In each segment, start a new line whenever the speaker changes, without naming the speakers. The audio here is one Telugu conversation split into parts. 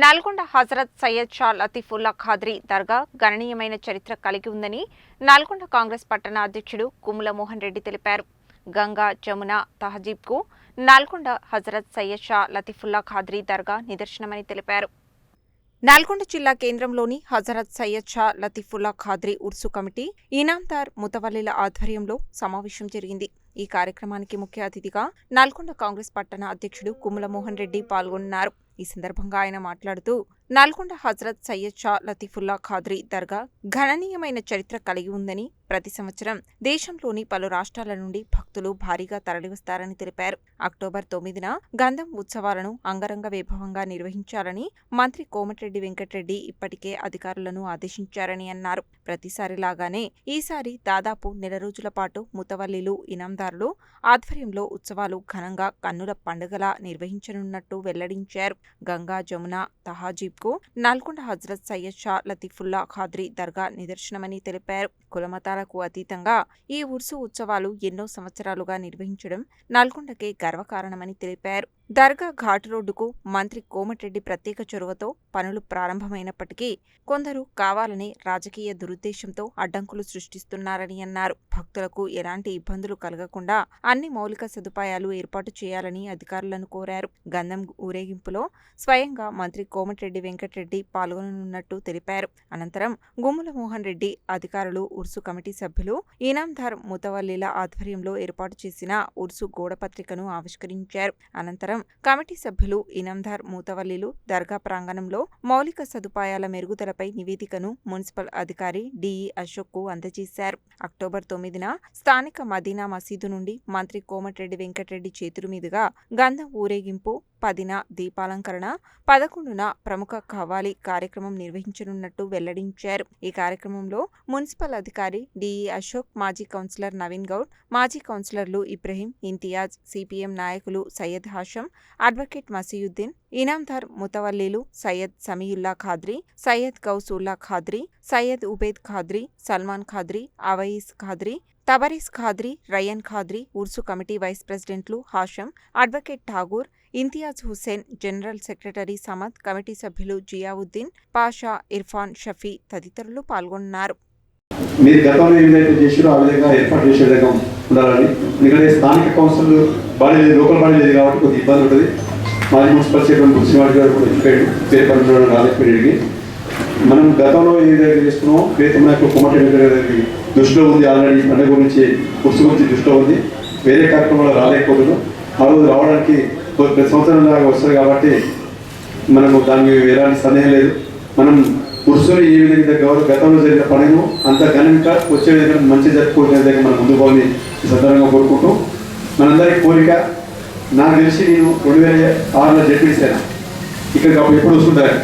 నల్గొండ హజరత్ సయ్యద్ షా లతీఫుల్లా ఖాద్రీ దర్గా గణనీయమైన చరిత్ర కలిగి ఉందని నల్గొండ కాంగ్రెస్ పట్టణ అధ్యక్షుడు కుముల మోహన్ రెడ్డి తెలిపారు. గంగా జమున తహజీబ్కు నల్గొండ హజరత్ సయ్యద్ షా లతీఫుల్లా ఖాద్రీ దర్గా నిదర్శనమని తెలిపారు. నల్గొండ జిల్లా కేంద్రంలోని హజరత్ సయ్యద్ షా లతీఫుల్లా ఖాద్రీ ఉర్సు కమిటీ ఇనాందార్ ముతవల్లిల ఆధ్వర్యంలో సమావేశం జరిగింది. ఈ కార్యక్రమానికి ముఖ్య అతిథిగా నల్గొండ కాంగ్రెస్ పట్టణ అధ్యక్షుడు కుమ్మల మోహన్ రెడ్డి పాల్గొన్నారు. ఈ సందర్భంగా ఆయన మాట్లాడుతూ నల్గొండ హజరత్ సయ్యద్ షా లతీఫుల్లా ఖాద్రీ దర్గా గణనీయమైన చరిత్ర కలిగి ఉందని ప్రతి సంవత్సరం దేశంలోని పలు రాష్ట్రాల నుండి భక్తులు భారీగా తరలివస్తారని తెలిపారు. అక్టోబర్ తొమ్మిదిన గంధం ఉత్సవాలను అంగరంగ వైభవంగా నిర్వహించాలని మంత్రి కోమటిరెడ్డి వెంకటరెడ్డి ఇప్పటికే అధికారులను ఆదేశించారని అన్నారు. ప్రతిసారిలాగానే ఈసారి దాదాపు నెల రోజుల పాటు ముతవల్లిలు ఇనాందారులు ఆధ్వర్యంలో ఉత్సవాలు ఘనంగా కన్నుల పండుగలా నిర్వహించనున్నట్టు వెల్లడించారు. గంగా జమున తహాజీబ్ కు నల్గొండ హజ్రత్ సయ్యద్ షా లతీఫుల్లా ఖాద్రీ దర్గా నిదర్శనమని తెలిపారు. కులమతాలకు అతీతంగా ఈ ఉర్సు ఉత్సవాలు ఎన్నో సంవత్సరాలుగా నిర్వహించడం నల్గొండకే గర్వకారణమని తెలిపారు. దర్గా ఘాట్ రోడ్డుకు మంత్రి కోమటిరెడ్డి ప్రత్యేక చొరవతో పనులు ప్రారంభమైనప్పటికీ కొందరు కావాలని రాజకీయ దురుద్దేశంతో అడ్డంకులు సృష్టిస్తున్నారని అన్నారు. భక్తులకు ఎలాంటి ఇబ్బందులు కలగకుండా అన్ని మౌలిక సదుపాయాలు ఏర్పాటు చేయాలని అధికారులను కోరారు. గంధం ఊరేగింపులో స్వయంగా మంత్రి కోమటిరెడ్డి వెంకటరెడ్డి పాల్గొననున్నట్టు తెలిపారు. అనంతరం గుమ్ముల మోహన్ రెడ్డి అధికారులు ఉర్సు కమిటీ సభ్యులు ఈనాందార్ ముతవల్లిల ఆధ్వర్యంలో ఏర్పాటు చేసిన ఉర్సు గోడపత్రికను ఆవిష్కరించారు. అనంతరం కమిటీ సభ్యులు ఇనంధార్ మూతవల్లిలు దర్గా ప్రాంగణంలో మౌలిక సదుపాయాల మెరుగుదలపై నివేదికను మున్సిపల్ అధికారి డిఈ అశోక్కు అందజేశారు. అక్టోబర్ తొమ్మిదిన స్థానిక మదీనా మసీదు నుండి మంత్రి కోమటిరెడ్డి వెంకటరెడ్డి చేతుల మీదుగా గంధం ఊరేగింపు పదిన దీపాలంకరణ పదకొండున ప్రముఖ ఖవాలీ కార్యక్రమం నిర్వహించనున్నట్టు వెల్లడించారు. ఈ కార్యక్రమంలో మున్సిపల్ అధికారి డిఈ అశోక్ మాజీ కౌన్సిలర్ నవీన్ గౌడ్ మాజీ కౌన్సిలర్లు ఇబ్రహీం ఇంతియాజ్ సిపిఎం నాయకులు సయ్యద్ హాషం అడ్వకేట్ మసీయుద్దీన్ ఇనాందార్ ముతవల్లీలు సయ్యద్ సమీయుల్లా ఖాద్రీ సయ్యద్ గౌసుల్లా ఖాద్రీ సయ్యద్ ఉబేద్ ఖాద్రీ సల్మాన్ ఖాద్రీ అవయీస్ ఖాద్రీ తబరీస్ ఖాద్రీ రయన్ ఖాద్రీ ఉర్సు కమిటీ వైస్ ప్రెసిడెంట్లు Hasham advocate Tagore Imtiaz Hussain general secretary Samad committee సభ్యులు జియావుద్దీన్ పాషా ఇర్ఫాన్ షఫీ తదితరులు పాల్గొన్నారు.
మీరు గతంలో ఏదైతే చేసారో ఆ విధంగా ఏర్పాటు చేసే విధంగా ఉండాలని. ఎందుకంటే స్థానిక కౌన్సిల్ బాడీ లేదు లోకల్ బాడీ లేదు కాబట్టి కొద్దిగా ఇబ్బంది ఉంటుంది. మాజీ మున్సిపల్ చైర్మన్ కుర్సివాడి గారు కూడా చెప్పాడు పేపర్ రాలేకపోయాడికి మనం గతంలో ఏదైతే చేస్తున్నామో ప్రీతం నాయకులు కుమ్మటి దృష్టిలో ఉంది ఆల్రెడీ పండుగ గురించి కుర్సు గురించి దృష్టిలో ఉంది వేరే కార్యక్రమాలు రాలేకపోతున్నాం ఆ రోజు రావడానికి ప్రతి సంవత్సరం లాగా వస్తుంది కాబట్టి మనము దానికి ఎలాంటి సందేహం లేదు. మనం పురుషులు ఏ విధంగా గౌరవ గతంలో జరిగిన పనిను అంత ఘనంగా వచ్చే విధంగా మంచి జరుపుకునే విధంగా మనం ముందు పోని సందర్భంగా కోరుకుంటూ మనందరి కోరిక నాకు తెలిసి నేను రెండు వేల ఆరులో జడ్పీసాను ఇక్కడ ఎప్పుడు వస్తుంటారు?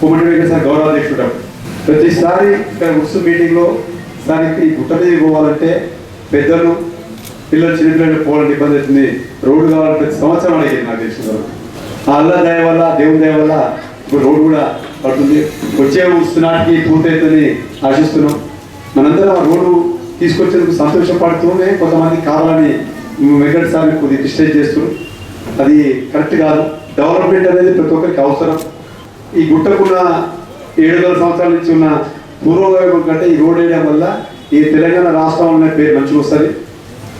కుమ్మటి వెంకటేశ్వర గౌరవాధ్యక్షుడు. ప్రతిసారి ఇక్కడ ఉత్సవ మీటింగ్లో దానికి ఈ గుట్ట మీద పోవాలంటే పెద్దలు పిల్లలు చిన్నపిల్లలు పోవాలని ఇబ్బంది అవుతుంది. రోడ్డు కావాలని ప్రతి సంవత్సరం అడిగింది నాకు తెలిసిన ఆ అల్లా దయ వల్ల దేవుని దయ వల్ల ఇప్పుడు రోడ్డు కూడా పడుతుంది. వచ్చే నాటికి పూర్తవుతుందని ఆశిస్తున్నాం. మనందరం ఆ రోడ్డు తీసుకొచ్చేందుకు సంతోషపడుతూనే కొంతమంది కావాలని వెంకట సార్ని కొద్దిగా డిస్టర్బ్ చేస్తున్నారు. అది కరెక్ట్ కాదు. డెవలప్మెంట్ అనేది ప్రతి ఒక్కరికి అవసరం. ఈ గుట్టకున్న ఏడు వందల సంవత్సరాల నుంచి ఉన్న పూర్వవైభవం కంటే ఈ రోడ్ వేయడం వల్ల ఈ తెలంగాణ రాష్ట్రం అనే పేరు మంచిగా వస్తుంది.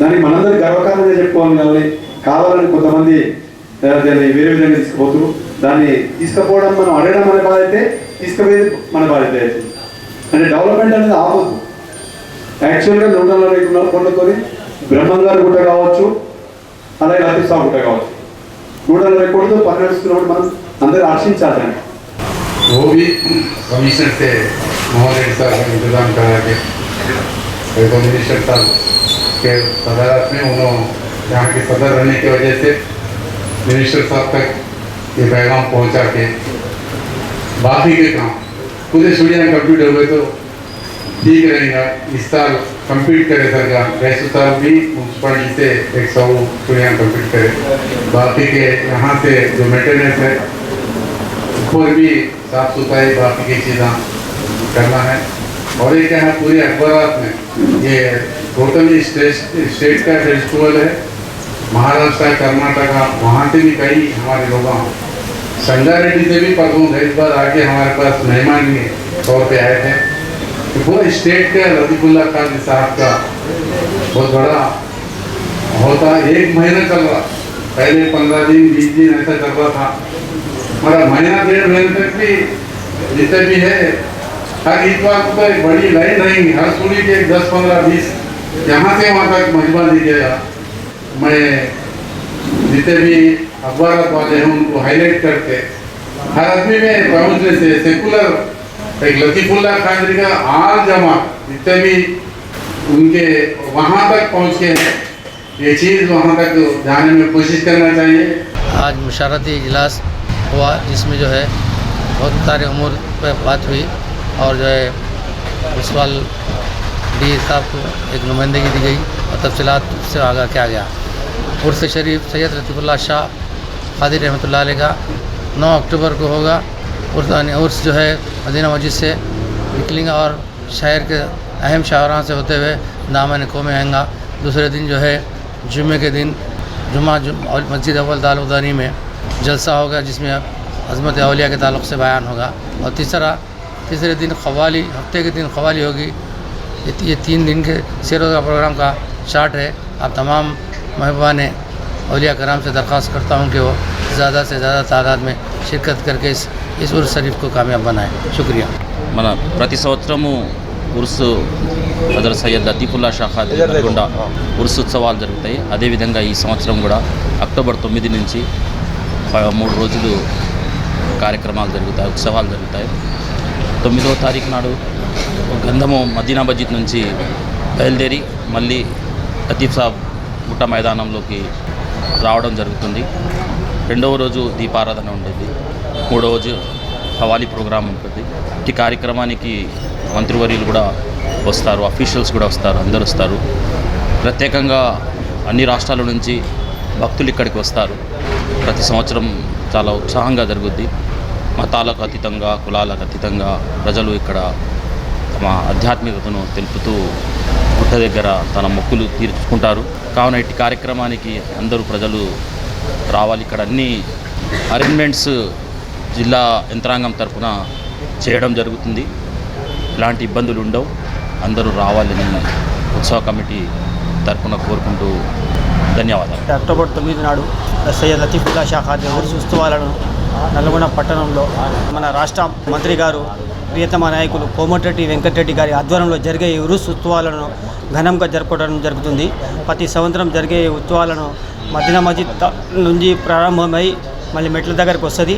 దానికి మనందరి గర్వకారంగా చెప్పుకోవాలి కానీ కావాలని కొంతమంది దాన్ని వేరే విధంగా తీసుకుపోతున్నారు. దాన్ని తీసుకుపోవడం మనం అడగడం మన బాధ్యత అయితే తీసుకుపోయేది మన బాధ్యత అవుతుంది అంటే డెవలప్మెంట్ అనేది ఆపొద్దు యాక్చువల్గా నూట నలభై కొండతోని బ్రహ్మంగారు గుట్ట కావచ్చు అలాగే లతీఫ్ గుట్ట కావచ్చు నూట నలభై కోట్లతో పనిచేస్తున్నప్పుడు మనం అందరూ హర్షించాలి దాన్ని
वो भी कमीशन से मोहन रेड्डी साहब का इंतजाम करा के एक तो मिनिस्टर साहब के सदारत में उन्होंने यहाँ के सदर रहने की वजह से मिनिस्टर साहब तक ये पैगाम पहुँचा के बाकी के काम। पूरे स्टूडियो कंप्लीट हुए तो ठीक रहेगा। इस साल कंप्लीट करे सरकार। वैसे साल भी म्यूनसिपालिटी से एक सौ स्टूडियो कंप्लीट करे। बाकी के यहाँ से जो मेंटेनेंस है, ऊपर भी साफ़ सफ़ाई, बाकी की चीज़ें करना है। और क्या है पूरे अखबार में ये टोटली स्टेट स्टेट का फेस्टिवल है। महाराष्ट्र, कर्नाटका वहाँ से भी कई हमारे लोग संगारेड्डी से भी परसों इस बार आके हमारे पास मेहमान के तौर पे आए थे तो पूरा स्टेट के लतीफुल्ला खान साहब का बहुत बड़ा होता एक महीना चल रहा। पहले पंद्रह दिन, बीस दिन ऐसा चल रहा था। हमारा महीना डेढ़ महीने तक भी जितने भी है, हर इतवार को तो एक बड़ी लाइन रहेंगी हर सूरी के दस, पंद्रह, बीस, यहाँ से वहाँ तक मजबा दीजिएगा मैं जितने भी अखबार वाले हैं, उनको हाईलाइट करके हर आदमी में पहुँचने से सेकुलर एक लतीफुल्ला खादरी का आल जमा, जितने भी उनके वहाँ तक पहुँच के ये चीज़ वहाँ तक जाने में कोशिश करना चाहिए।
आज मुशारती इजलास हुआ, जिसमें जो है बहुत सारे उमूर पर बात हुई और जो है प्रिंसिपल डी साहब को एक नुमाइंदगी दी गई और तफसीलात से आगा किया गया। उर्स शरीफ सैयद रतीफ़ुल्लाह शाह खादिर रहमतुल्लाह अलैह का नौ अक्टूबर को होगा। उर्स जो है मदीना मस्जिद से निकलेंगे और शहर के अहम शाहराह से होते हुए दामन को में आएँगा। दूसरे दिन जो है जुम्मे के दिन जुम, और मस्जिद अव्वल दालुदानी में जलसा होगा जिसमें अजमत अलिया के ताल्लुक़ से बयान होगा। और तीसरा तीसरे दिन खवाली हफ़्ते के दिन खवाली होगी। ये, तीन दिन के शेरों प्रोग्राम का चार्ट है। आप तमाम महबान अलिया कराम से दरख्वास्त करता हूँ कि वो ज़्यादा से ज़्यादा तादाद में शिरकत करके इस इस उर्स शरीफ को कामयाब बनाएं शुक्रिया
మన ప్రతి సంవత్సరము ఉరుసు హజరత్ సయ్యద్ లతీఫుల్లా షాఖా నల్గొండ ఉరుసు ఉత్సవాలు జరుగుతాయి అదేవిధంగా ఈ సంవత్సరం కూడా అక్టోబర్ తొమ్మిది నుంచి ప- మూడు రోజులు కార్యక్రమాలు జరుగుతాయి ఉత్సవాలు జరుగుతాయి తొమ్మిదవ తారీఖు నాడు గంధము మదీనా మస్జిద్ నుంచి బయలుదేరి మళ్ళీ లతీఫ్ సాబ్ గుట్ట మైదానంలోకి రావడం జరుగుతుంది. రెండవ రోజు దీపారాధన ఉంటుంది. మూడవ రోజు హవాలీ ప్రోగ్రాం ఉంటుంది. ఈ కార్యక్రమానికి మంత్రివర్యులు కూడా వస్తారు అఫీషియల్స్ కూడా వస్తారు అందరు వస్తారు. ప్రత్యేకంగా అన్ని రాష్ట్రాల నుంచి భక్తులు ఇక్కడికి వస్తారు. ప్రతి సంవత్సరం చాలా ఉత్సాహంగా జరుగుద్ది. మతాలకు అతీతంగా కులాలకు అతీతంగా ప్రజలు ఇక్కడ తమ ఆధ్యాత్మికతను తెలుపుతూ గుట్ట దగ్గర తన మొక్కులు తీర్చుకుంటారు. కావున ఇట్టి కార్యక్రమానికి అందరూ ప్రజలు రావాలి. ఇక్కడ అన్ని అరేంజ్మెంట్స్ జిల్లా యంత్రాంగం తరఫున చేయడం జరుగుతుంది. ఇలాంటి ఇబ్బందులు ఉండవు. అందరూ రావాలని ఉత్సవ కమిటీ తరపున కోరుకుంటూ ధన్యవాదాలు.
అక్టోబర్ తొమ్మిది నాడు సయ్యద్ లతీఫుల్లా షా ఖాద్రి ఉత్సవాలను నల్గొండ పట్టణంలో మన రాష్ట్ర మంత్రి గారు ప్రియతమ నాయకులు కోమటిరెడ్డి వెంకటరెడ్డి గారి ఆధ్వర్యంలో జరిగే ఈ ఉరుసు ఉత్సవాలను ఘనంగా జరుపుకోవడం జరుగుతుంది ప్రతి సంవత్సరం జరిగే ఈ ఉత్సవాలను మదీనా మస్జిద్ త- నుంచి ప్రారంభమై మళ్ళీ మెట్ల దగ్గరికి వస్తుంది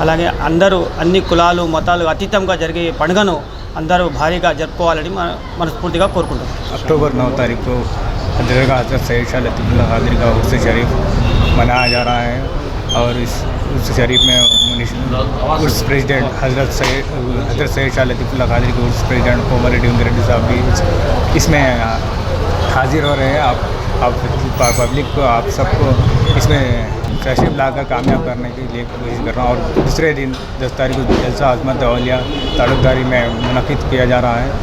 అలాగే అందరూ అన్ని కులాలు మతాలు అతీతంగా జరిగే ఈ పండుగను అందరూ భారీగా జరుపుకోవాలని మన మనస్ఫూర్తిగా కోరుకుంటున్నాం
अक्टूबर नौ तारीख को दरगाह हजरत सैद शाह लतीफ़ुल्ला कादरी का उर्स शरीफ मनाया जा रहा है और इस उर्स शरीफ में उर्स प्रेसिडेंट हज़रत सैद हज़रत सैद शाह लतीफ़ुल्ला कादरी के उर्स प्रेसिडेंट कोमर रेड्डी साहब भी इसमें हाजिर हो रहे हैं। आप आप पब्लिक को, आप सबको इसमें तशरीफ़ लाकर कामयाब करने के लिए कोशिश कर रहा हूँ। और दूसरे दिन दस तारीख को जलसा अजमत अलिया ताल्लुकदारी में मुनद किया जा रहा है।